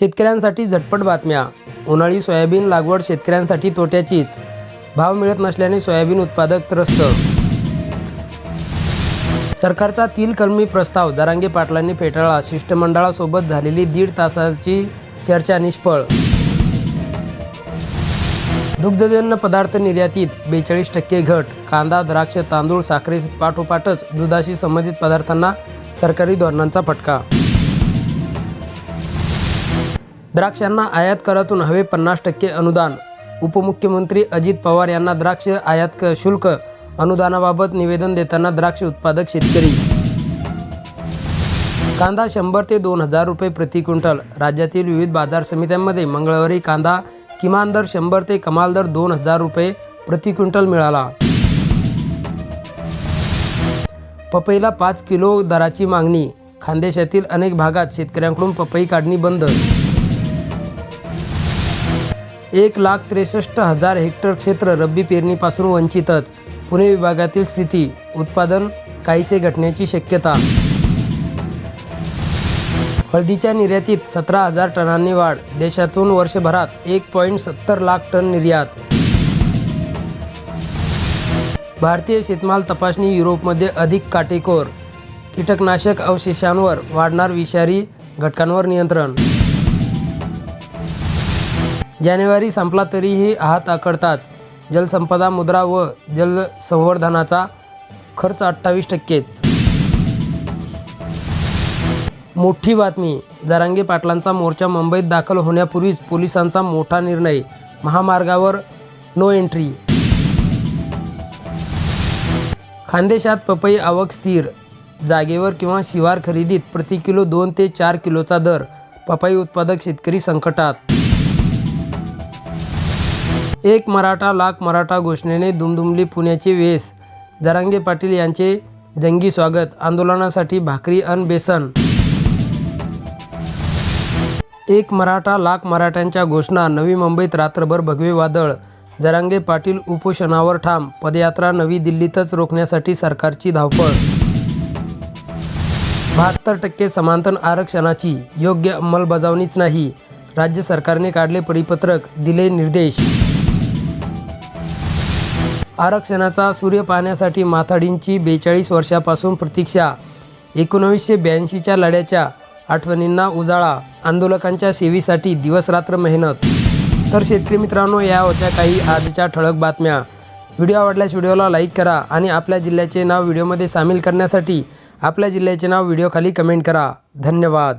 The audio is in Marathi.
शेतकऱ्यांसाठी झटपट बातम्या. उन्हाळी सोयाबीन लागवड शेतकऱ्यांसाठी तोट्याचीच. भाव मिळत नसल्याने सोयाबीन उत्पादक त्रस्त. सरकारचा तीन कलमी प्रस्ताव जरांगे पाटलांनी फेटाळला. शिष्टमंडळासोबत झालेली दीड तासाची चर्चा निष्फळ. दुग्धजन्य पदार्थ निर्यातीत बेचाळीस टक्के घट. कांदा द्राक्ष तांदूळ साखरे पाठोपाठच दुधाशी संबंधित पदार्थांना सरकारी धोरणांचा फटका. द्राक्षांना आयात करातून हवे पन्नास टक्के अनुदान. उपमुख्यमंत्री अजित पवार यांना द्राक्ष आयात क- शुल्क अनुदानाबाबत निवेदन देताना द्राक्ष उत्पादक शेतकरी. कांदा शंभर ते दोन हजार रुपये प्रति क्विंटल. राज्यातील विविध बाजार समित्यांमध्ये मंगळवारी कांदा किमान दर शंभर ते कमाल दर दोन हजार रुपये प्रति क्विंटल मिळाला. पपईला पाच किलो दराची मागणी. खानदेशातील अनेक भागात शेतकऱ्यांकडून पपई काढणी बंद एक लाख त्रेसष्ट हजार हेक्टर क्षेत्र रब्बी पेरणीपासून वंचितच. पुणे विभागातील स्थिती उत्पादन काहीसे घटण्याची शक्यता. हळदीच्या निर्यातीत सतरा हजार टनांनी वाढ देशातून वर्षभरात एक पॉईंट सत्तर लाख टन निर्यात. भारतीय शेतमाल तपासणी युरोपमध्ये अधिक काटेकोर. कीटकनाशक अवशेषांवर वाढणार विषारी घटकांवर नियंत्रण. जानेवारी संपला तरीही हात आकडताच जलसंपदा मुद्रा व जलसंवर्धनाचा खर्च अठ्ठावीस टक्केच. मोठी बातमी. जरांगे पाटलांचा मोर्चा मुंबईत दाखल होण्यापूर्वीच पोलिसांचा मोठा निर्णय. महामार्गावर नो एंट्री खानदेशात पपई आवक स्थिर. जागेवर किंवा शिवार खरेदीत प्रति किलो दोन ते चार किलोचा दर. पपई उत्पादक शेतकरी संकटात. एक मराठा लाख मराठा घोषणेने दुमदुमली पुण्याचे वेस. जरांगे पाटील यांचे जंगी स्वागत. आंदोलनासाठी भाकरी अन बेसन. एक मराठा लाख मराठ्यांच्या घोषणा. नवी मुंबईत रात्रभर भगवे वादळ. जरांगे पाटील उपोषणावर ठाम. पदयात्रा नवी दिल्लीतच रोखण्यासाठी सरकारची धावपळ. बहात्तर टक्के समांतर आरक्षणाची योग्य अंमलबजावणीच नाही. राज्य सरकारने काढले परिपत्रक. दिले निर्देश. आरक्षणाचा सूर्य पाहण्यासाठी माथाडींची बेचाळीस वर्षापासून प्रतीक्षा. एकोणवीसशे ब्याऐंशीच्या लढ्याच्या आठवणींना उजाळा. आंदोलकांच्या सेवेसाठी दिवसरात्र मेहनत. तर शेतकरी मित्रांनो या होत्या काही आजच्या ठळक बातम्या. व्हिडिओ आवडल्यास व्हिडिओला लाईक करा आणि आपल्या जिल्ह्याचे नाव व्हिडिओमध्ये सामील करण्यासाठी आपल्या जिल्ह्याचे नाव व्हिडिओखाली कमेंट करा. धन्यवाद.